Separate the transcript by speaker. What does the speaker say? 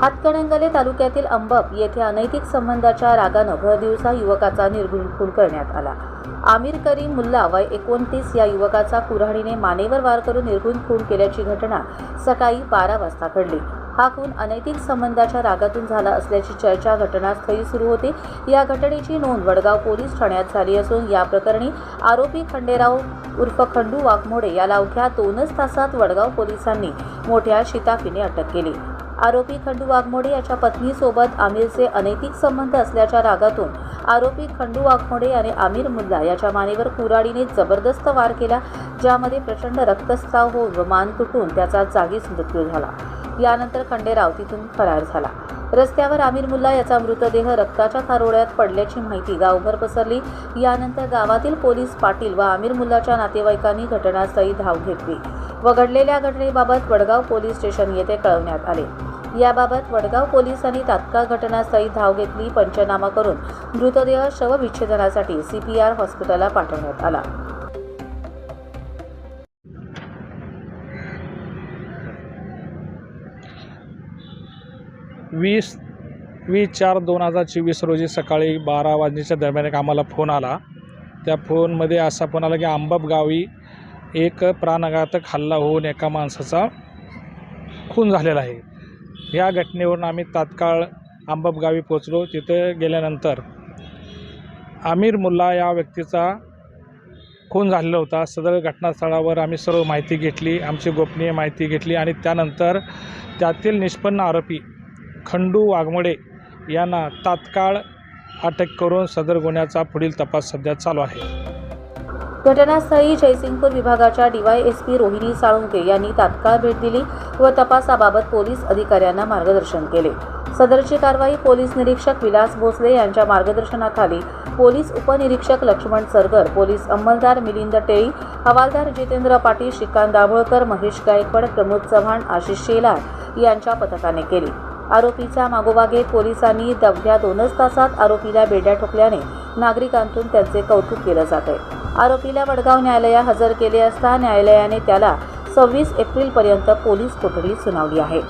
Speaker 1: हातकणंगले तालुक्यातील अंबप येथे अनैतिक संबंधाच्या रागानं भरदिवसा युवकाचा निर्घृण खून करण्यात आला. आमिर करीम मुल्ला वय एकोणतीस या युवकाचा कुऱ्हाडीने मानेवर वार करून निर्घृण खून केल्याची घटना सकाळी बारा वाजता घडली. हा खून अनैतिक संबंधाच्या रागातून झाला असल्याची चर्चा घटनास्थळी सुरू होती. या घटनेची नोंद वडगाव पोलीस ठाण्यात झाली असून या प्रकरणी आरोपी खंडेराव उर्फ खंडू वाघमोडे याला अवघ्या दोनच तासात वडगाव पोलिसांनी मोठ्या शिताफीने अटक केली. आरोपी खंडू वाघमोडे याच्या पत्नीसोबत आमिरचे अनैतिक संबंध असल्याच्या रागातून आरोपी खंडू वाघमोडे याने आमिर मुल्ला याच्या मानेवर कुराडीने जबरदस्त वार केला ज्यामध्ये प्रचंड रक्तस्राव होऊन व मान तुटून त्याचा जागीच मृत्यू झाला. यानंतर खंडेराव तिथून फरार झाला. रस्त्यावर आमिर मुल्ला याचा मृतदेह रक्ताच्या थारोळ्यात पडल्याची माहिती गावभर पसरली. यानंतर गावातील पोलीस पाटील व आमिर मुल्लाच्या नातेवाईकांनी घटनास्थळी धाव घेतली व घडलेल्या घटनेबाबत वडगाव पोलीस स्टेशन येथे कळवण्यात आले. याबाबत वडगाव पोलिसांनी तात्काळ घटनास्थळी धाव घेतली पंचनामा करून मृतदेह शवविच्छेदनासाठी सी पी आर हॉस्पिटलला पाठवण्यात आला.
Speaker 2: वीस वीस चार दोन हजार चोवीस रोजी सकाळी बारा वाजण्याच्या दरम्यान एक आम्हाला फोन आला. त्या फोनमध्ये असा फोन आला की आंबप गावी एक प्राणघातक हल्ला होऊन एका माणसाचा खून झालेला आहे. या घटनेवरून आम्ही तात्काळ आंबप गावी पोचलो तिथं गेल्यानंतर आमिर मुल्ला या व्यक्तीचा खून झालेला होता. सदर घटनास्थळावर आम्ही सर्व माहिती घेतली आमची गोपनीय माहिती घेतली आणि त्यानंतर त्यातील निष्पन्न आरोपी खंडू वाघमोडे यांना तात्काळ अटक करून सदर गुन्ह्याचा पुढील तपास सध्या चालू आहे.
Speaker 1: घटनास्थळी जयसिंगपूर विभागाच्या डीवायएसपी रोहिणी साळुंके यांनी तात्काळ भेट दिली व तपासाबाबत पोलीस अधिकाऱ्यांना मार्गदर्शन केले. सदरची कारवाई पोलीस निरीक्षक विलास भोसले यांच्या मार्गदर्शनाखाली पोलीस उपनिरीक्षक लक्ष्मण सरगर पोलीस अंमलदार मिलिंद टेळी हवालदार जितेंद्र पाटील श्रीकांत दाभोळकर महेश गायकवाड प्रमोद चव्हाण आशिष शेलार यांच्या पथकाने केली. आरोपीचा मागोवा घेत पोलिसांनी दवघ्या दोनच तासात आरोपीला बेड्या ठोकल्याने नागरिकांतून त्यांचे कौतुक केलं जात आहे आरोपीला वडगाव न्यायालयात हजर केले असता न्यायालयाने त्याला सव्वीस एप्रिलपर्यंत पोलीस कोठडी सुनावली आहे.